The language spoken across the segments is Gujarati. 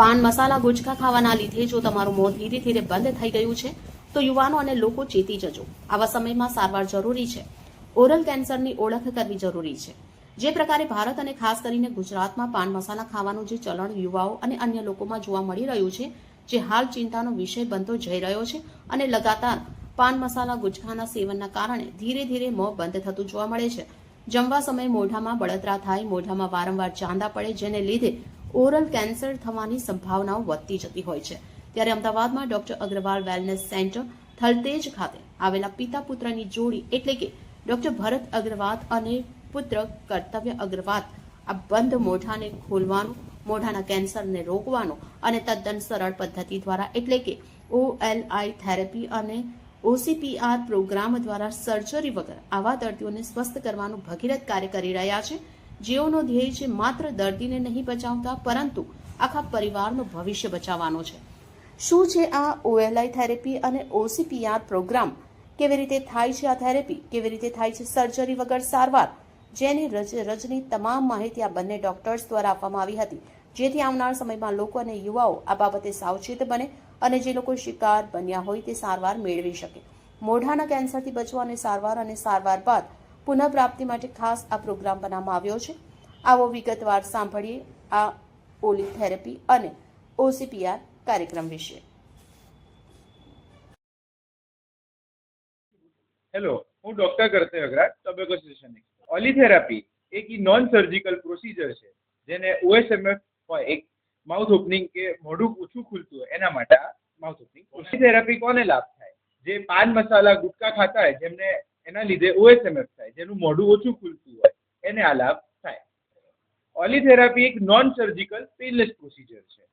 પાન મસાલા ગુજકા ખાવાના લીધે જો તમારું મોં ધીરે ધીરે બંધ થઈ ગયું છે, તો યુવાનો અને લોકો ચેતી જજો. આવા સમયમાં સારવાર જરૂરી છે. ઓરલ કેન્સરની ઓળખ કરવી જરૂરી છે. જે પ્રકારે ભારત અને ખાસ કરીને ગુજરાતમાં પાન મસાલા ખાવાનું જે ચલણ યુવાઓ અને અન્ય લોકોમાં જોવા મળી રહ્યું છે, જે હાલ ચિંતાનો વિષય બનતો જઈ રહ્યો છે અને લગાતાર પાન મસાલા ગુટખાના સેવનના કારણે ધીરે ધીરે મોં બંધ થતું જોવા મળે છે. જમવા સમયે મોઢામાં બળતરા થાય, મોઢામાં વારંવાર ચાંદા પડે, જેને લીધે ઓરલ કેન્સર થવાની સંભાવનાઓ વધતી જતી હોય છે. ત્યારે અમદાવાદમાં doctor Agrawal wellness centre, Thaltej ખાતે આવેલા પિતા પુત્રની જોડી એટલે કે ડોક્ટર ભરત અગ્રવાલ અને પુત્ર કર્તવ્ય અગ્રવાલ આ બંધ મોઢાને ખોલવાનું, મોઢાના કેન્સરને રોકવાનું અને તદ્દન સરળ પદ્ધતિ દ્વારા એટલે કે ઓએલઆઈ થેરેપી અને ઓસીપીઆર પ્રોગ્રામ દ્વારા સર્જરી વગર આવા દર્દીઓને સ્વસ્થ કરવાનું ભગીરથ કાર્ય કરી રહ્યા છે. જેઓનો ધ્યેય છે માત્ર દર્દીને નહીં બચાવતા, પરંતુ આખા પરિવારનું ભવિષ્ય બચાવવાનો છે. શું છે આ ઓએલઆઈ થેરેપી અને ઓસીપીઆર પ્રોગ્રામ? કેવી રીતે થાય છે આ થેરેપી? કેવી રીતે થાય છે સર્જરી વગર સારવાર? જેની રજ, રજની તમામ માહિતી આ બંને ડોક્ટર્સ દ્વારા આપવામાં આવી હતી. જેથી આવનાર સમયમાં લોકો અને યુવાઓ આ બાબતે સાવચેત બને અને જે લોકો શિકાર બન્યા હોય તે સારવાર મેળવી શકે. મોઢાના કેન્સરથી બચવા અને સારવાર અને સારવાર બાદ પુનઃપ્રાપ્તિ માટે ખાસ આ પ્રોગ્રામ બનાવવામાં આવ્યો છે. આવો વિગતવાર સાંભળીએ આ ઓલી થેરેપી અને ઓસીપીઆર કાર્યક્રમ વિશે. હેલો, હું doctor કરતય Agravat tobacco specialist OLI therapy એક નોન સર્જિકલ પ્રોસિજર છે, જેને ઓએસએમએફ હોય એક માઉથ ઓપનિંગ કે મોઢું ઓછું ખુલતું હોય, એના માટે માઉથ ઓપનિંગ ઓલીથેરાપી કોને લાભ થાય? જે પાન મસાલા ગુટકા ખાતા હોય, જેમને એના લીધે ઓએસએમએફ થાય, જેનું મોઢું ઓછું ખુલતું હોય, એને આ લાભ થાય. ઓલીથેરાપી એક નોન સર્જિકલ પેનલેસ પ્રોસિજર છે.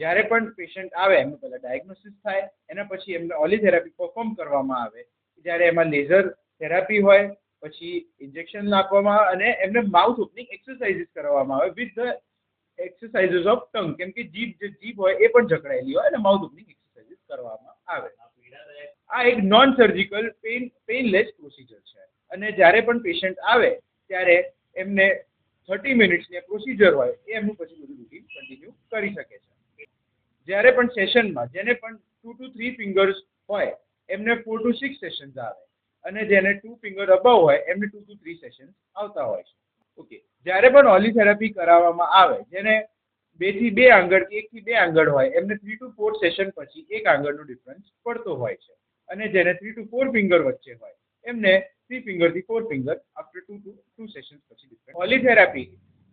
જ્યારે પણ પેશન્ટ આવે, એમનું પહેલાં ડાયગ્નોસિસ થાય, એના પછી એમને ઓલીથેરાપી પરફોર્મ કરવામાં આવે. જ્યારે એમાં લેઝર થેરાપી હોય, પછી ઇન્જેક્શન નાખવામાં આવે અને એમને માઉથ ઓપનિંગ એક્સરસાઇઝીસ કરવામાં આવે with the exercises of tongue કેમ કે જીભ, જે જીભ હોય, એ પણ જકડાયેલી હોય અને માઉથ ઓપનિંગ એક્સરસાઇઝીસ કરવામાં આવે. આ એક non surgical pain painless procedure છે. અને જ્યારે પણ પેશન્ટ આવે, ત્યારે એમને થર્ટી મિનિટ્સની પ્રોસિજર હોય, એ એમનું પછી બધું રૂટીન કન્ટિન્યુ કરી શકે છે. જ્યારે પણ સેશનમાં જેને પણ ટુ ટુ થ્રી ફિંગર્સ હોય, એમને ફોર ટુ સિક્સ સેશન્સ આવે. અને જેને ટુ ફિંગર અબાવ હોય, એમને ટુ ટુ થ્રી સેશન્સ આવતા હોય છે. ઓકે જ્યારે પણ ઓલિથેરાપી કરાવવામાં આવે, જેને બેથી બે આંગળ કે એક થી બે આંગળ હોય, એમને થ્રી ટુ ફોર સેશન પછી એક આંગળનો ડિફરન્સ પડતો હોય છે. અને જેને થ્રી ટુ ફોર ફિંગર વચ્ચે હોય, એમને three ફિંગરથી four finger after two two two sessions પછી ડિફરન્ટ પોલીથેરાપી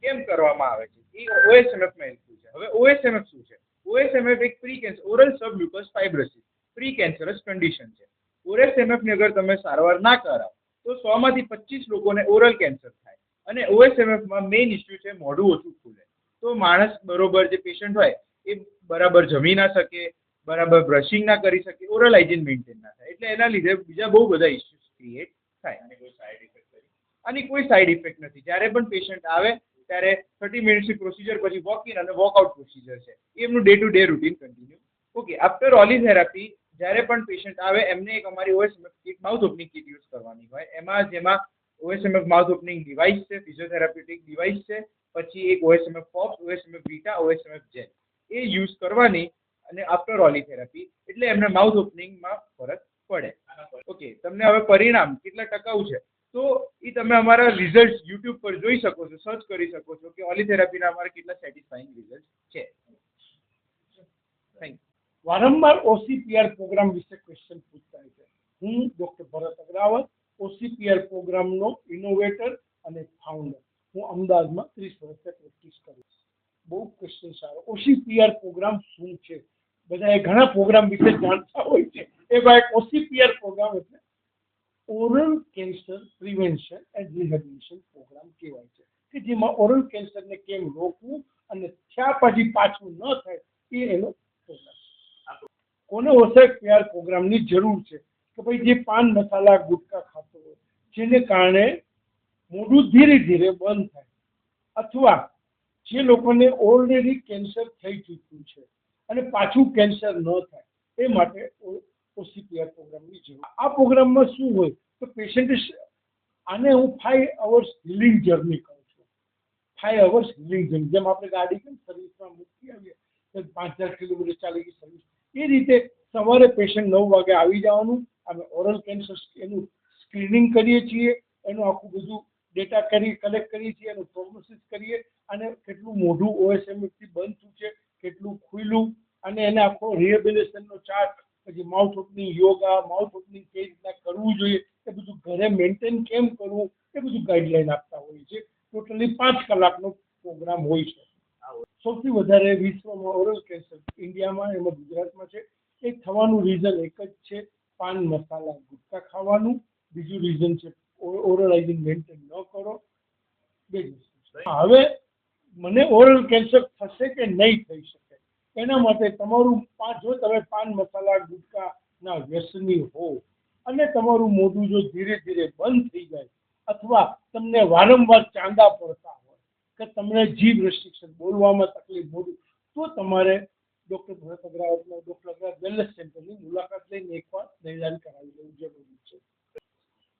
કેમ કરવામાં આવે છે? એ ઓએસએમએફમાં ઇન્ક્લુડ છે. હવે ઓએસએમએફ શું છે? ઓએસએમએફ એક pre cancer oral submucous fibrosis pre cancerous condition છે ઓએસએમએફની અગર તમે સારવાર ના કરાવો, તો સો માંથી પચીસ લોકોને ઓરલ કેન્સર થાય. અને ઓએસએમએફમાં મેઇન ઇસ્યુ છે, મોઢું ઓછું ખુલે. તો માણસ બરોબર જે પેશન્ટ હોય, એ બરાબર જમી ના શકે બરાબર બ્રશિંગ ના કરી શકે ઓરલ હાઇજીન મેન્ટેન ના થાય. એટલે એના લીધે બીજા બહુ બધા ઇસ્યુઝ ક્રિએટ થાય. અને કોઈ સાઇડ ઇફેક્ટ આની કોઈ સાઇડ ઇફેક્ટ નથી. જ્યારે પણ પેશન્ટ આવે ત્યારે થર્ટી મિનિટ્સની પ્રોસિજર પછી વોક ઇન અને વોકઆઉટ પ્રોસિજર છે. એમનું day to day routine continue okay after ઓલી થેરાપી જ્યારે પણ પેશન્ટ આવે એમને એક અમારી OSMF kit mouth opening kit use કરવાની હોય. એમાં જેમાં ઓએસએમએફ માઉથ ઓપનિંગ ડિવાઇસ છે ફિઝિયોથેરાપ્યુટિક ડિવાઇસ છે પછી એક OSMF pops OSMF vita OSMF gel એ યુઝ કરવાની અને આફ્ટર ઓલી થેરાપી એટલે એમને માઉથ ઓપનિંગમાં ફરક પડે. ઓકે તમને હવે પરિણામ કેટલા ટકાઉ છે? તો એ તમે અમારા રિઝલ્ટ યુટ્યુબ પર જોઈ શકો છો સર્ચ કરી શકો છો કે ઓલી થેરાપીના અમારા કેટલા સેટિસ્ફાઈંગ રિઝલ્ટ છે. વારંવાર ઓસીપીઆર પ્રોગ્રામ વિશે ક્વેશ્ચન પૂછતા છે. હું ડૉક્ટર ભરત અગ્રાવત ઓસીપીઆર પ્રોગ્રામનો ઇનોવેટર અને ફાઉન્ડર હું અમદાવાદમાં ત્રીસ વર્ષથી પ્રેક્ટિસ કરું છું. બહુ ક્વેશ્ચન સારો. ઓસીપીઆર પ્રોગ્રામ શું છે? બધા એ ઘણા પ્રોગ્રામ વિશે જાણતા હોય છે. એવા એક ઓસીપીઆર પ્રોગ્રામ એટલે oral cancer prevention and rehabilitation programme કહેવાય છે. કે જેમાં ઓરલ કેન્સરને કેમ રોકવું અને થયા પછી પાછું ન થાય એ એનો પ્રોગ્રામ કોને ઓસીપીઆર પ્રોગ્રામની જરૂર છે? કે ભાઈ જે પાન મસાલા, ગુટકા ખાતો હોય, જેને કારણે મોઢું ધીરે ધીરે બંધ થાય. અથવા જે લોકોને ઓલરેડી કેન્સર થઈ ચૂક્યું છે અને પાછું કેન્સર ન થાય, એ માટે ઓસીપીઆર પ્રોગ્રામની જરૂર. આ પ્રોગ્રામમાં શું હોય, તો પેશન્ટ આને હું ફાઈવ અવર્સ હિલિંગ જર્ની કહું છું. ફાઈવ અવર્સ હિલિંગ જર્ની જેમ આપણે ગાડી કેમ સર્વિસમાં મૂકી આવીએ પાંચ હજાર કિલોમીટર ચાલી ગઈ સર્વિસ એ રીતે સવારે પેશન્ટ નવ વાગે આવી જવાનું, અમે ઓરલ કેન્સર એનું સ્ક્રીનિંગ કરીએ છીએ, એનું આખું બધું ડેટા કરી કલેક્ટ કરીએ છીએ, એનું પ્રોગ્નોસિસ કરીએ, અને કેટલું મોઢું ઓએસએમએફથી બંધ થયું છે, કેટલું ખુલ્લું અને એને આખો રિહેબિલિટેશનનો ચાર્ટ પછી mouth opening yoga mouth opening કઈ રીતના કરવું જોઈએ, એ બધું ઘરે મેન્ટેન કેમ કરવું, એ બધું ગાઈડલાઈન આપતા હોય છે. ટોટલી પાંચ કલાકનો પ્રોગ્રામ હોય છે. સૌથી વધારે વિશ્વમાં ઓરલ કેન્સર ઇન્ડિયામાં, એમાં ગુજરાતમાં છે. એ થવાનું રીઝન એક જ છે, પાન મસાલા ગુટકા ખાવાનું. બીજું રીઝન છે ઓરલ હાઇજીન મેન્ટેન ન કરો. બે. હવે મને ઓરલ કેન્સર થશે કે નહીં થઈ શકે? એના માટે તમારું પાન જો તમે પાન મસાલા ગુટકાના વ્યસની હો અને તમારું મોઢું જો ધીરે ધીરે બંધ થઈ જાય અથવા તમને વારંવાર ચાંદા પડતા હોય કે તમને જીભ રેસ્ટ્રિક્શન બોલવામાં તકલીફ મોઢું તો તમારે ડૉક્ટર ભરત અગ્રવાલના ડૉક્ટર વેલનેસ સેન્ટરની મુલાકાત લઈને એકવાર નિદાન કરાવી લેવું જરૂરી છે.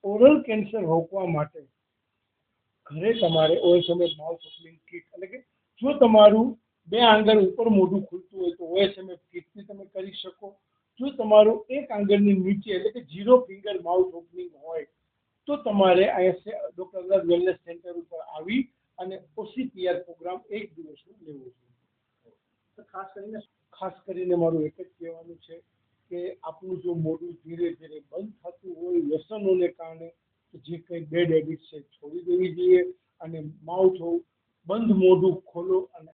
ઓરલ કેન્સર રોકવા માટે ઘરે તમારે ઓએસએમએ માઉથ ઓપનિંગ કીટ, એટલે કે જો તમારું બે આંગળ ઉપર મોઢું ખુલતું હોય તો ઓએસએમએ કીટથી તમે કરી શકો. જો તમારું એક આંગળની નીચે એટલે કે ઝીરો ફિંગર માઉથ ઓપનિંગ હોય તો તમારે અહીંયા ડૉક્ટર અગ્રવાલ વેલનેસ સેન્ટર ઉપર આવી અને ઓસીપીઆર પ્રોગ્રામ એક દિવસનું લેવો જોઈએ ખાસ કરીને ખાસ કરીને મારું એક જ કહેવાનું છે કે આપણું જો મોઢું ધીરે ધીરે બંધ થતું હોય વ્યસનોને કારણે જે કંઈ બેડ હેબિટ છે છોડી દેવી જોઈએ અને માઉથ બંધ મોઢું ખોલો અને